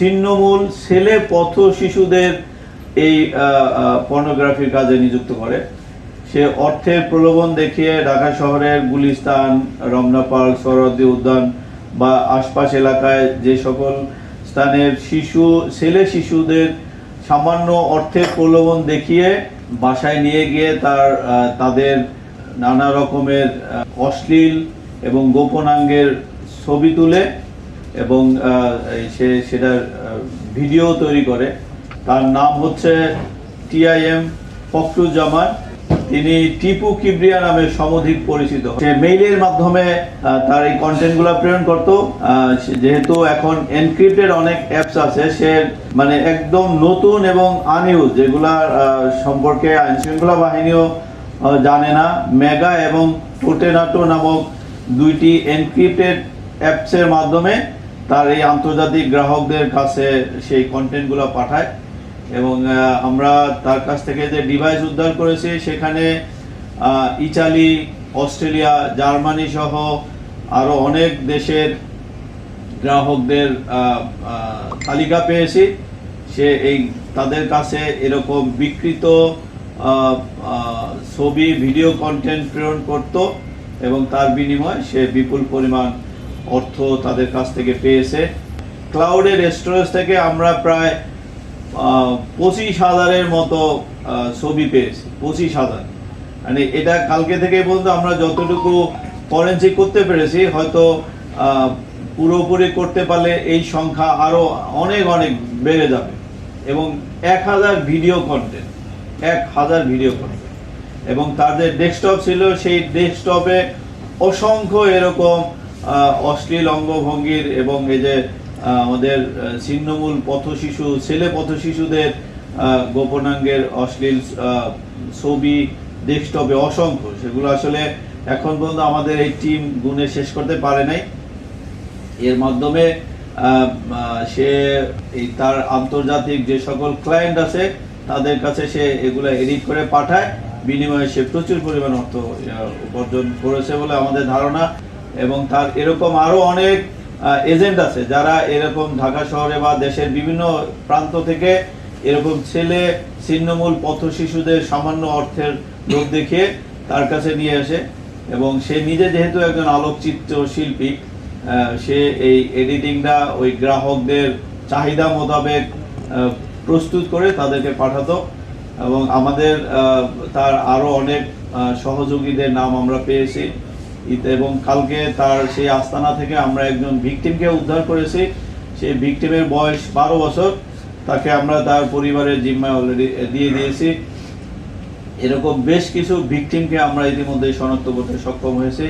ছিন্নমূল ছেলে পথ শিশুদের এই পর্নোগ্রাফির কাজে নিযুক্ত করে। সে অর্থের প্রলোভন দেখিয়ে ঢাকা শহরের গুলিস্তান, রমনা পার্ক সরদি উদ্যান বা আশপাশ এলাকায় যে সকল স্থানের শিশু, ছেলে শিশুদের সামান্য অর্থের প্রলোভন দেখিয়ে বাসায় নিয়ে গিয়ে তার তাদের নানা রকমের অশ্লীল এবং গোপনাঙ্গের ছবি তুলে এবং সে, সেটার ভিডিও তৈরি করে। তার নাম হচ্ছে টিআইএম ফখরুজ্জামান। তিনি টিপু কিবরিয়া নামে সমধিক পরিচিত। সে মেইলের মাধ্যমে তার এই কন্টেন্টগুলো প্রেরণ করত। যেহেতু এখন এনক্রিপ্টেড অনেক অ্যাপস আছে, সে মানে একদম নতুন এবং আনইউজ যেগুলার সম্পর্কে আইন শৃঙ্খলা বাহিনীও জানে না। মেগা এবং টোটেনাটো নামক দুইটি এনক্রিপ্টেড অ্যাপসের মাধ্যমে তার এই আন্তর্জাতিক গ্রাহকদের কাছে সেই কন্টেন্টগুলো পাঠায়। এবং আমরা তার কাছ থেকে যে ডিভাইস উদ্ধার করেছি, সেখানে ইটালি অস্ট্রেলিয়া, জার্মানি সহ আরও অনেক দেশের গ্রাহকদের তালিকা পেয়েছি। সে এই, তাদের কাছে এরকম বিকৃত ছবি ভিডিও কন্টেন্ট প্রেরণ করত এবং তার বিনিময়ে সে বিপুল পরিমাণ অর্থ তাদের কাছ থেকে পেয়েছে। ক্লাউডের স্টোরেজ থেকে আমরা প্রায় পঁচিশ হাজারের মতো ছবি পেয়েছি, পঁচিশ হাজার। মানে এটা কালকে থেকে পর্যন্ত আমরা যতটুকু ফরেন্সিক করতে পেরেছি, হয়তো পুরোপুরি করতে পারলে এই সংখ্যা আরও অনেক অনেক বেড়ে যাবে। এবং এক হাজার ভিডিও কন্টেন্ট এক হাজার ভিডিও কন্টেন্ট এবং তাদের ডেস্কটপ ছিল, সেই ডেস্কটপে অসংখ্য এরকম অশ্লীল অঙ্গভঙ্গির এবং এই যে আমাদের ছিন্নমূল পথশিশু ছেলে পথশিশুদের আহ, গোপনাঙ্গের অশ্লীল ছবি ডেস্কটপে অসংখ্য। সেগুলো আসলে এখন পর্যন্ত আমাদের এই টিম গুনে শেষ করতে পারে নাই। এর মাধ্যমে সে এই তার আন্তর্জাতিক যে সকল ক্লায়েন্ট আছে তাদের কাছে সে এগুলো এডিট করে পাঠায়। বিনিময়ে সে প্রচুর পরিমাণ অর্থ উপার্জন করেছে বলে আমাদের ধারণা। এবং তার এরকম আরও অনেক এজেন্ট আছে যারা এরকম ঢাকা শহরে বা দেশের বিভিন্ন প্রান্ত থেকে এরকম ছেলে ছিন্নমূল পথ শিশুদের সামান্য অর্থের লোভ দেখিয়ে তার কাছে নিয়ে আসে। এবং সে নিজে যেহেতু একজন আলোকচিত্র শিল্পী সে এই এডিটিংটা ওই গ্রাহকদের চাহিদা মোতাবেক প্রস্তুত করে তাদেরকে পাঠাতো। এবং আমাদের তার আরও অনেক সহযোগীদের নাম আমরা পেয়েছি। এবং কালকে তার সেই আস্তানা থেকে আমরা একজন ভিকটিমকে উদ্ধার করেছি। সেই ভিকটিমের বয়স বারো বছর। তাকে আমরা তার পরিবারের জিম্মায় অলরেডি দিয়ে দিয়েছি। এরকম বেশ কিছু ভিকটিমকে আমরা ইতিমধ্যে শনাক্ত করতে সক্ষম হয়েছি।